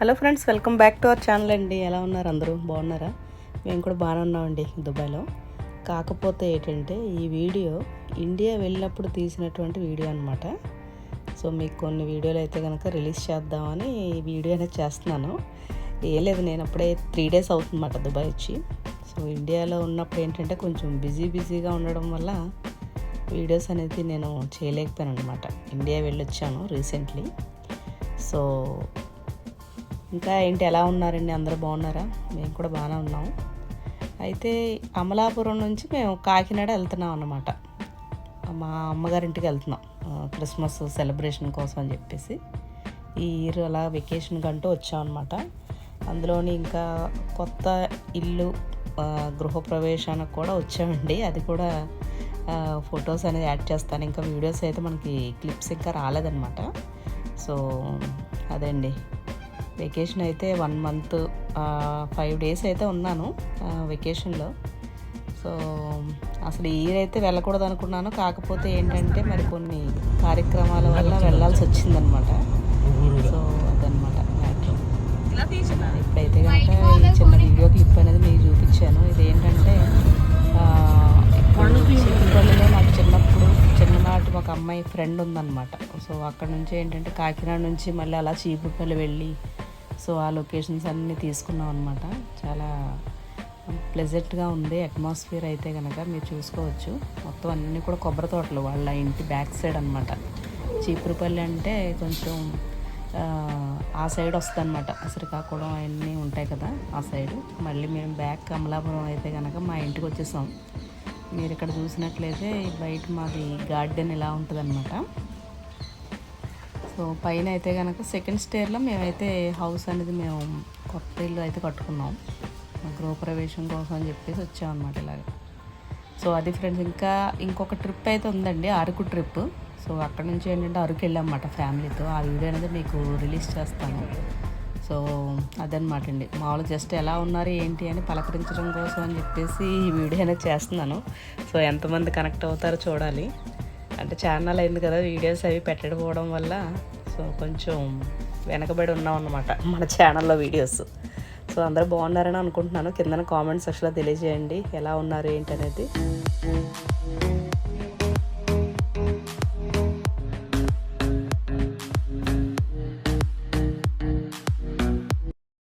Hello friends welcome back to our channel అండి. ఎలా ఉన్నారు అందరూ? బాగున్నారా? మేము కూడా బాగానే ఉన్నామండి దుబాయ్లో. కాకపోతే ఏంటంటే ఈ వీడియో ఇండియా వెళ్ళినప్పుడు తీసినటువంటి వీడియో అనమాట సో మీకు కొన్ని వీడియోలు అయితే కనుక రిలీజ్ చేద్దామని ఈ వీడియో అనేది చేస్తున్నాను. ఏం లేదు నేను అప్పుడే త్రీ డేస్ అవుతుందన్నమాట దుబాయ్ వచ్చి. సో ఇండియాలో ఉన్నప్పుడు ఏంటంటే కొంచెం బిజీ బిజీగా ఉండడం వల్ల వీడియోస్ అనేది నేను చేయలేకపోయాను అనమాట ఇండియా వెళ్ళొచ్చాను రీసెంట్లీ. సో ఇంకా ఏంటి ఎలా ఉన్నారండి? అందరూ బాగున్నారా? మేము కూడా బాగానే ఉన్నాం. అయితే అమలాపురం నుంచి మేము కాకినాడ వెళ్తున్నాం అన్నమాట. మా అమ్మగారింటికి వెళ్తున్నాం. క్రిస్మస్ సెలబ్రేషన్ కోసం అని చెప్పేసి. ఈ ఇయర్ అలా వెకేషన్ కంటూ వచ్చాం అనమాట అందులోని ఇంకా కొత్త ఇల్లు గృహప్రవేశానికి కూడా వచ్చామండి. అది కూడా ఫొటోస్ అనేది యాడ్ చేస్తాను. ఇంకా వీడియోస్ అయితే మనకి క్లిప్స్ ఇంకా రాలేదన్నమాట. సో అదండి వెకేషన్ అయితే వన్ మంత్ ఫైవ్ డేస్ అయితే ఉన్నాను వెకేషన్లో సో అసలు ఈ ఇయర్ అయితే వెళ్ళకూడదు అనుకున్నాను. కాకపోతే ఏంటంటే మరి కొన్ని కార్యక్రమాల వల్ల వెళ్ళాల్సి వచ్చిందనమాట సో అదనమాట మ్యాటర్ ఇప్పుడైతే కనుక ఈ చిన్న వీడియో క్లిప్ అనేది మీకు చూపించాను. ఇది ఏంటంటే చిన్నపల్లిలో నాకు చిన్నప్పుడు చిన్ననాటి ఒక అమ్మాయి ఫ్రెండ్ ఉందన్నమాట. సో అక్కడ నుంచి ఏంటంటే కాకినాడ నుంచి మళ్ళీ అలా చీపుపల్లి వెళ్ళి సో ఆ లొకేషన్స్ అన్నీ తీసుకున్నాం అనమాట చాలా ప్లెజెంట్గా ఉంది. అట్మాస్ఫియర్ అయితే కనుక మీరు చూసుకోవచ్చు. మొత్తం అన్నీ కూడా కొబ్బరి తోటలు వాళ్ళ ఇంటి బ్యాక్ సైడ్ అనమాట చీపురుపల్లి అంటే కొంచెం ఆ, సైడ్ సైడ్ వస్తుందన్నమాట. శ్రీకాకుళం అవన్నీ ఉంటాయి కదా ఆ సైడ్ మళ్ళీ మేము బ్యాక్ కమలాపురం అయితే కనుక మా ఇంటికి వచ్చేసాం. మీరు ఇక్కడ చూసినట్లయితే బయట మాది గార్డెన్ ఇలా ఉంటుందన్నమాట. సో పైన అయితే కనుక సెకండ్ స్టేర్లో మేమైతే హౌస్ అనేది మేము కొత్త ఇల్లు అయితే కట్టుకున్నాం. గృహప్రవేశం కోసం అని చెప్పేసి వచ్చామన్నమాట ఇలాగ. సో అది ఫ్రెండ్స్ ఇంకా ఇంకొక ట్రిప్ అయితే ఉందండి అరకు ట్రిప్. సో అక్కడ నుంచి ఏంటంటే అరకు వెళ్ళామన్నమాట ఫ్యామిలీతో. ఆ వీడియో అనేది మీకు రిలీజ్ చేస్తాను. సో అదనమాట అండి. మామూలుగా జస్ట్ ఎలా ఉన్నారు ఏంటి అని పలకరించడం కోసం అని చెప్పేసి ఈ వీడియో అనేది చేస్తున్నాను. సో ఎంతమంది కనెక్ట్ అవుతారో చూడాలి. అంటే ఛానల్ అయింది కదా వీడియోస్ అవి పెట్టకపోవడం వల్ల కొంచెం వెనకబడి ఉన్నాం అన్నమాట మన ఛానల్లో వీడియోస్ సో అందరూ బాగున్నారని అనుకుంటున్నాను. కింద కామెంట్ సెక్షన్లో తెలియజేయండి. ఎలా ఉన్నారు ఏంటి అనేది